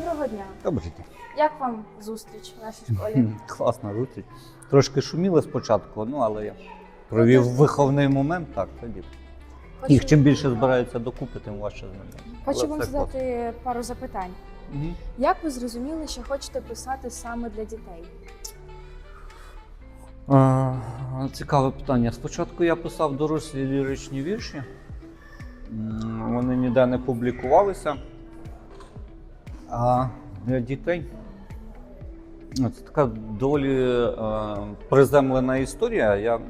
Доброго дня. Добрий день. Як вам зустріч в нашій школі? Класна зустріч. Трошки шуміли спочатку, ну але я провів виховний момент, так, тоді. Хочу, Їх чим більше збираються докупи, тим важче знайти. хочу Але вам задати пару запитань. Мгм. Як ви зрозуміли, що хочете писати саме для дітей? А, Цікаве питання. Спочатку я писав дорослі ліричні вірші. Вони ніде не публікувалися. А для дітей ну, це така доволі е, приземлена історія. Я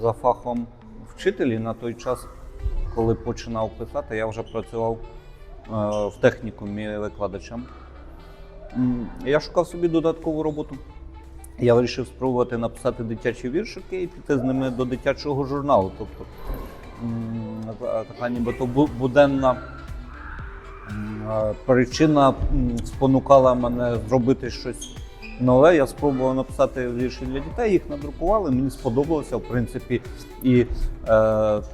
за фахом вчитель і на той час, коли починав писати, я вже працював е, в технікумі викладачем. Я шукав собі додаткову роботу. Я вирішив спробувати написати дитячі віршики і піти з ними до дитячого журналу. Тобто така нібито бу- буденна е, причина спонукала мене зробити щось нове. Я спробував написати вірші для дітей, їх надрукували. Мені сподобалося, в принципі, і е,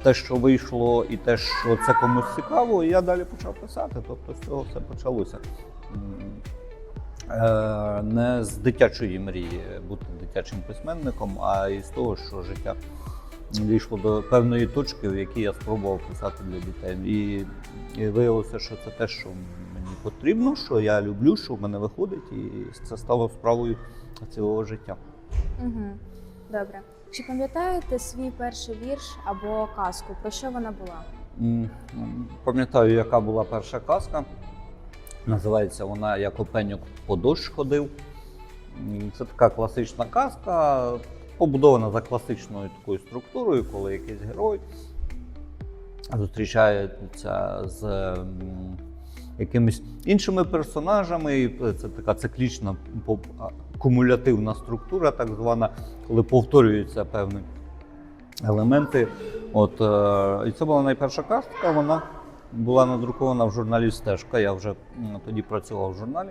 те, що вийшло, і те, що це комусь цікаво, і я далі почав писати. Тобто з цього все почалося. Е, не з дитячої мрії бути дитячим письменником, а із того, що життя дійшло до певної точки, в якій я спробував писати для дітей. І, і виявилося, що це те, що мені потрібно, що я люблю, що в мене виходить, і це стало справою цілого життя. Угу. Добре. Чи пам'ятаєте свій перший вірш або казку? Про що вона була? Пам'ятаю, яка була перша казка. Називається вона Як опеньок по дощ ходив. Це така класична казка, побудована за класичною такою структурою, коли якийсь герой зустрічається з якимись іншими персонажами. І Це така циклічна кумулятивна структура, так звана, коли повторюються певні елементи. От, е, і це була найперша казка, вона була надрукована в журналі Стежка. Я вже тоді працював в журналі.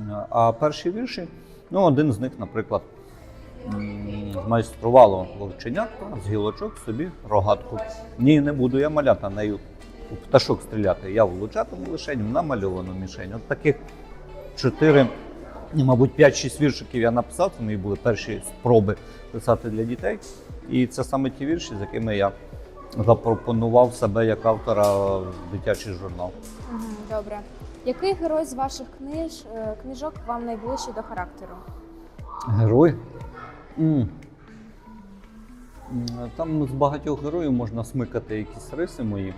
Е, А перші вірші, ну, один з них, наприклад, м, змайструвало вовченятко з гілочок собі рогатку. Ні, не буду я малята нею у пташок стріляти. Я влучатиму лишень в намальовану мішень. От таких чотири, ні, мабуть, 5-6 віршиків я написав. Це мої були перші спроби писати для дітей. І це саме ті вірші, з якими я запропонував себе як автора в дитячий журнал. Угу. Добре. Який герой з ваших книж, е, книжок вам найближчий до характеру? Герой. Там з багатьох героїв можна смикати якісь риси мої.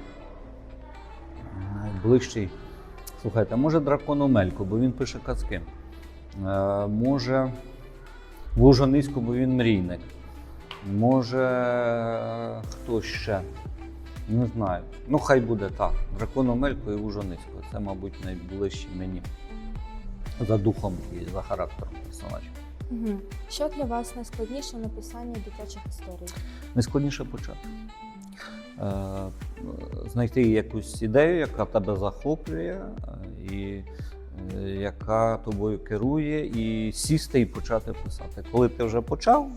Найближчий. Слухайте, може дракон Омелько, бо він пише казки. Е, Може Лужанисько, бо він мрійник. Може хто ще? Не знаю. Ну, хай буде так. Дракон Омелько і Лужанисько. Це, мабуть, найближчі мені за духом і за характером персонажів. Угу. Що для вас найскладніше в написанні дитячих історій? Найскладніше почати. Е, знайти якусь ідею, яка тебе захоплює, е, і е, яка тобою керує, і сісти і почати писати. Коли ти вже почав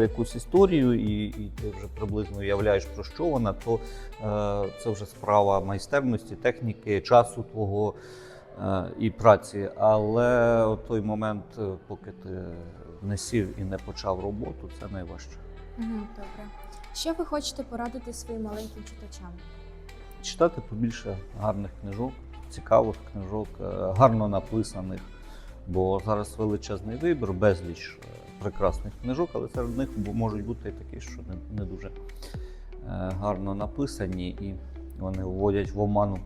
якусь історію, і, і ти вже приблизно уявляєш, про що вона, то е, це вже справа майстерності, техніки, часу твого і праці. Але от той момент, е, поки ти не сів і не почав роботу, це найважче. Добре. Що ви хочете порадити своїм маленьким читачам? читати побільше гарних книжок, цікавих книжок, е, гарно написаних. Бо зараз величезний вибір, безліч е, прекрасних книжок, але серед них можуть бути і такі, що не, дуже е, гарно написані, і вони вводять в оману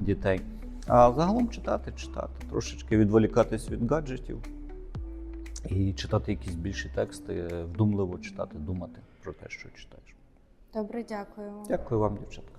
дітей. А загалом читати, читати, трошечки відволікатись від гаджетів і читати якісь більші тексти, вдумливо читати, думати про те, що читаєш. Добре, дякую. Дякую вам, дівчатка.